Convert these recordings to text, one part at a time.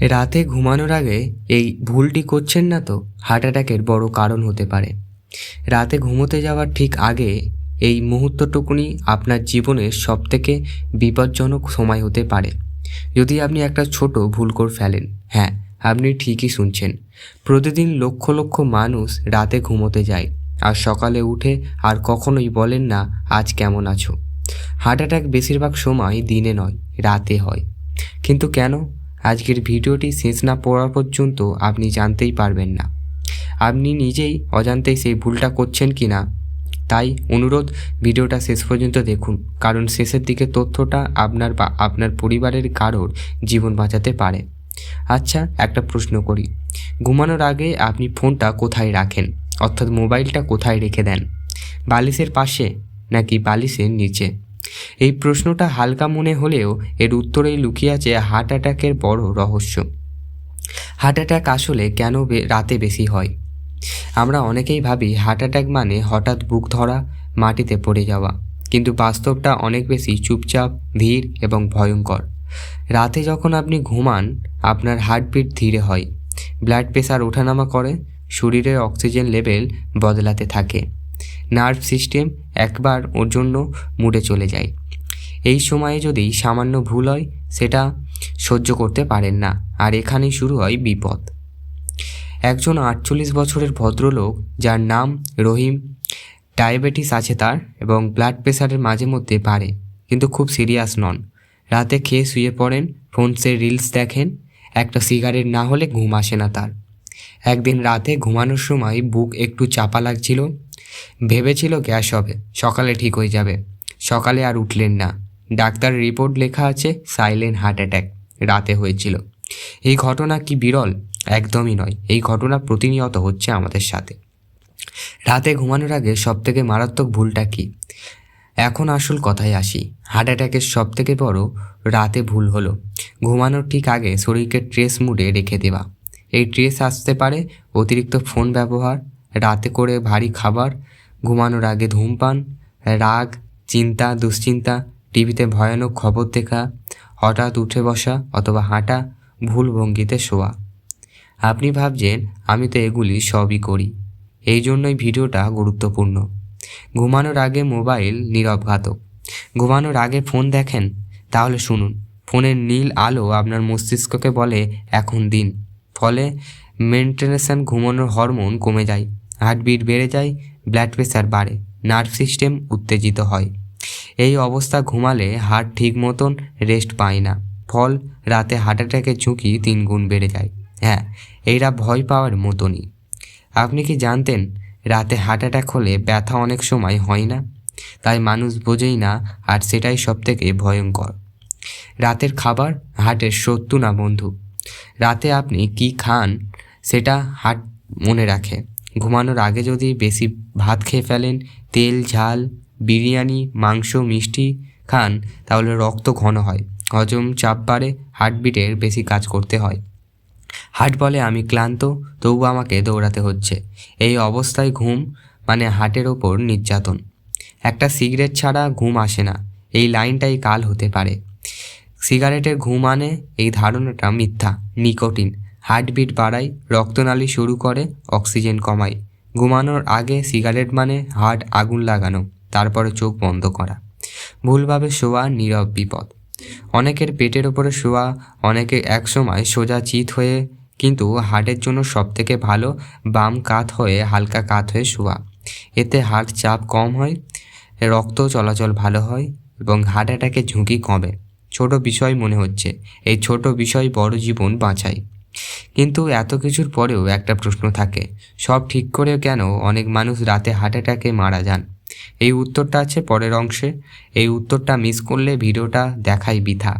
রাতে ঘুমানোর আগে এই ভুলটি করছেন না তো? হার্ট অ্যাটাকের বড় কারণ হতে পারে। রাতে ঘুমোতে যাওয়ার ঠিক আগে এই মুহূর্তটুকুনি আপনার জীবনের সবথেকে বিপজ্জনক সময় হতে পারে। যদি আপনি একটা ছোট ভুল করে ফেলেন হ্যাঁ আপনি ঠিকই শুনছেন। প্রতিদিন লক্ষ লক্ষ মানুষ রাতে ঘুমোতে যায় আর সকালে উঠে আর কখনোই বলেন না, আজ কেমন আছো? হার্ট অ্যাটাক বেশিরভাগ সময় দিনে নয়, রাতে হয়। কিন্তু কেন? আজকের ভিডিওটি শেষ না পড়া পর্যন্ত আপনি জানতেই পারবেন না। আপনি নিজেই অজান্তেই সেই ভুলটা করছেন কি না? তাই অনুরোধ, ভিডিওটা শেষ পর্যন্ত দেখুন, কারণ শেষের দিকে তথ্যটা আপনার বা আপনার পরিবারের কারোর জীবন বাঁচাতে পারে। আচ্ছা একটা প্রশ্ন করি। ঘুমানোর আগে আপনি ফোনটা কোথায় রাখেন? অর্থাৎ মোবাইলটা কোথায় রেখে দেন? বালিশের পাশে নাকি বালিশের নিচে? এই প্রশ্নটা হালকা মনে হলেও এর উত্তরেই লুকিয়ে আছে হার্ট অ্যাটাকের বড় রহস্য। হার্ট অ্যাটাক আসলে কেন রাতে বেশি হয়? আমরা অনেকেই ভাবি হার্ট অ্যাটাক মানে হঠাৎ বুক ধরা, মাটিতে পড়ে যাওয়া। কিন্তু বাস্তবটা অনেক বেশি চুপচাপ, ধীর এবং ভয়ঙ্কর। রাতে যখন আপনি ঘুমান, আপনার হার্টবিট ধীরে হয়। ব্লাড প্রেশার ওঠানামা করে, শরীরের অক্সিজেন লেভেল বদলাতে থাকে। নার্ভ সিস্টেম একবার ওর জন্য মুড়ে চলে যায়। এই সময়ে যদি সামান্য ভুল হয়, সেটা সহ্য করতে পারেন না। আর এখানেই শুরু হয় বিপদ। একজন আটচল্লিশ বছরের ভদ্রলোক, যার নাম রহিম, ডায়াবেটিস আছে তার এবং ব্লাড প্রেশারের মাঝে মধ্যে বাড়ে, কিন্তু খুব সিরিয়াস নন। রাতে খেয়ে শুয়ে পড়েন ফোনসে রিলস দেখেন, একটা সিগারেট না হলে ঘুম আসে না তার। একদিন রাতে ঘুমানোর সময় বুক একটু চাপা লাগছিল ভেবেছিল গ্যাস হবে, সকালে ঠিক হয়ে যাবে। সকালে আর উঠলেন না। ডাক্তার রিপোর্ট লেখা আছে সাইলেন্ট হার্ট অ্যাটাক, রাতে হয়েছিল। এই ঘটনা কি বিরল? একদমই নয়। এই ঘটনা প্রতিনিয়ত হচ্ছে আমাদের সাথে। রাতে ঘুমানোর আগে সবথেকে মারাত্মক ভুলটা কি? এখন আসল কথায় আসি। হার্ট অ্যাটাকের সবথেকে বড় রাতে ভুল হলো। ঘুমানোর ঠিক আগে শরীরকে ট্রেস মুডে রেখে দেওয়া। এই ট্রেস আসতে পারে অতিরিক্ত ফোন ব্যবহার রাতে করে ভারী খাবার, ঘুমানোর আগে ধূমপান, রাগ, চিন্তা, দুশ্চিন্তা, টিভিতে ভয়ানক খবর দেখা, হঠাৎ উঠে বসা অথবা হাঁটা, ভুল ভঙ্গিতে শোয়া। আপনি ভাবছেন, আমি তো এগুলি সবই করি। এই জন্যই ভিডিওটা গুরুত্বপূর্ণ। ঘুমানোর আগে মোবাইল নীরব ঘাতক ঘুমানোর আগে ফোন দেখেন, তাহলে শুনুন। ফোনের নীল আলো আপনার মস্তিষ্ককে বলে, এখন দিন। ফলে মেনটেনেশন ঘুমানোর হরমোন কমে যায়। হার্টবিট বেড়ে যায়, ব্লাড প্রেশার বাড়ে, নার্ভ সিস্টেম উত্তেজিত হয়। এই অবস্থা ঘুমালে হার্ট ঠিক মতন রেস্ট পায় না। ফল, রাতে হার্ট অ্যাটাকের ঝুঁকি তিন গুণ বেড়ে যায়। হ্যাঁ এইরা ভয় পাওয়ার মতনই। আপনি কি জানতেন, রাতে হার্ট অ্যাটাক হলে ব্যথা অনেক সময় হয় না? তাই মানুষ বোঝেই না, আর সেটাই সবথেকে ভয়ঙ্কর। রাতের খাবার, হার্টের শত্রু না বন্ধু। রাতে আপনি কি খান, সেটা হার্ট মনে রাখে। ঘুমানোর আগে যদি বেশি ভাত খেয়ে ফেলেন, তেল, ঝাল, বিরিয়ানি, মাংস, মিষ্টি খান, তাহলে রক্ত ঘন হয়। হজম চাপ বাড়ে হার্টবিটের বেশি কাজ করতে হয়। হার্ট বলে, আমি ক্লান্ত, তবু আমাকে দৌড়াতে হচ্ছে। এই অবস্থায় ঘুম মানে হার্টের ওপর নির্যাতন। একটা সিগারেট ছাড়া ঘুম আসে না। এই লাইনটাই কাল হতে পারে। সিগারেটের ঘুম আনে এই ধারণাটা মিথ্যা, নিকোটিন। হার্টবিট বাড়ায়, রক্তনালী শুরু করে, অক্সিজেন কমায়। ঘুমানোর আগে সিগারেট মানে হার্ট আগুন লাগানো, তারপরে চোখ বন্ধ করা। ভুলভাবে শোয়া নীরব বিপদ। অনেকের পেটের ওপরে শোয়া, অনেকে একসময় সোজা চিত হয়ে, কিন্তু হার্টের জন্য সবথেকে ভালো বাম কাত হয়ে হালকা কাত হয়ে শোয়া। এতে হার্ট চাপ কম হয়, রক্ত চলাচল ভালো হয় এবং হার্ট অ্যাটাকের ঝুঁকি কমে। ছোট বিষয় মনে হচ্ছে, এই ছোট বিষয় বড় জীবন বাঁচায়। কিন্তু এত কিছুর পরেও একটা প্রশ্ন থাকে। সব ঠিক করেও কেন অনেক মানুষ রাতে হার্ট অ্যাটাকে মারা যান? এই উত্তরটা আছে পরের অংশে। এই উত্তরটা মিস করলে ভিডিওটা দেখাই বৃথা।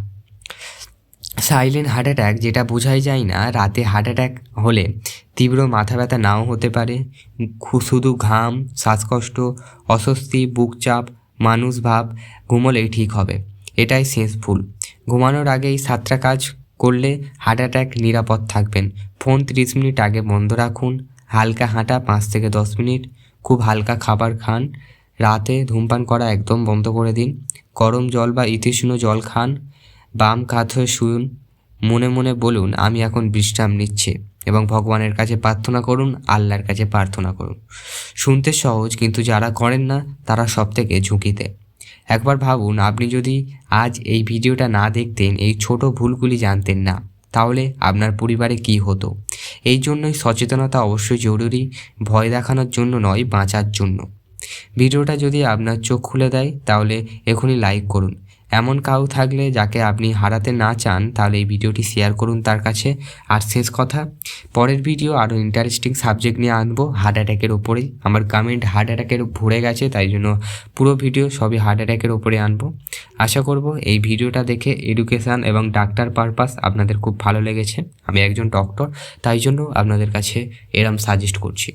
সাইলেন্ট হার্ট অ্যাটাক যেটা বোঝাই যায় না, রাতে হার্ট অ্যাটাক হলে তীব্র মাথা ব্যথা নাও হতে পারে। শুধু ঘাম, শ্বাসকষ্ট, অস্বস্তি, বুক চাপ, মানুষ ভাব, ঘুমোলেই ঠিক হবে। এটাই শেষ ঘুমানোর আগে এই সাতটা কাজ করলে হার্ট অ্যাটাক নিরাপদ থাকবেন। ফোন তিরিশ মিনিট আগে বন্ধ রাখুন। হালকা হাঁটা পাঁচ থেকে দশ মিনিট। খুব হালকা খাবার খান। রাতে ধূমপান করা একদম বন্ধ করে দিন। গরম জল বা ইতিষ্ণ জল খান। বাম কাত হয়ে শুন। মনে মনে বলুন, আমি এখন বিশ্রাম নিচ্ছি। এবং ভগবানের কাছে প্রার্থনা করুন, আল্লাহর কাছে প্রার্থনা করুন। শুনতে সহজ, কিন্তু যারা করেন না, তারা সব থেকে ঝুঁকিতে। একবার ভাবুন, আপনি যদি আজ এই ভিডিওটা না দেখতেন, এই ছোট ভুলগুলি জানতেন না, তাহলে আপনার পরিবারে কি হতো? এই জন্যই সচেতনতা অবশ্যই জরুরি, ভয় দেখানোর জন্য নয়, বাঁচার জন্য। ভিডিওটা যদি আপনার চোখ খুলে দেয়, তাহলে এখনই লাইক করুন। এমন কাউ থাকলে যাকে আপনি হারাতে না চান, তাহলে এই ভিডিওটি শেয়ার করুন তার কাছে। আর শেষ কথা, পরের ভিডিও আরও ইন্টারেস্টিং সাবজেক্ট নিয়ে আনব। হার্ট অ্যাটাকের ওপরেই। আমার কমেন্ট হার্ট অ্যাটাকের ভরে গেছে, তাই জন্য পুরো ভিডিও সবই হার্ট অ্যাটাকের ওপরে আনব। আশা করব এই ভিডিওটা দেখে এডুকেশান এবং ডাক্তার পারপাস আপনাদের খুব ভালো লেগেছে। আমি একজন ডক্টর তাই জন্য আপনাদের কাছে এরম সাজেস্ট করছি।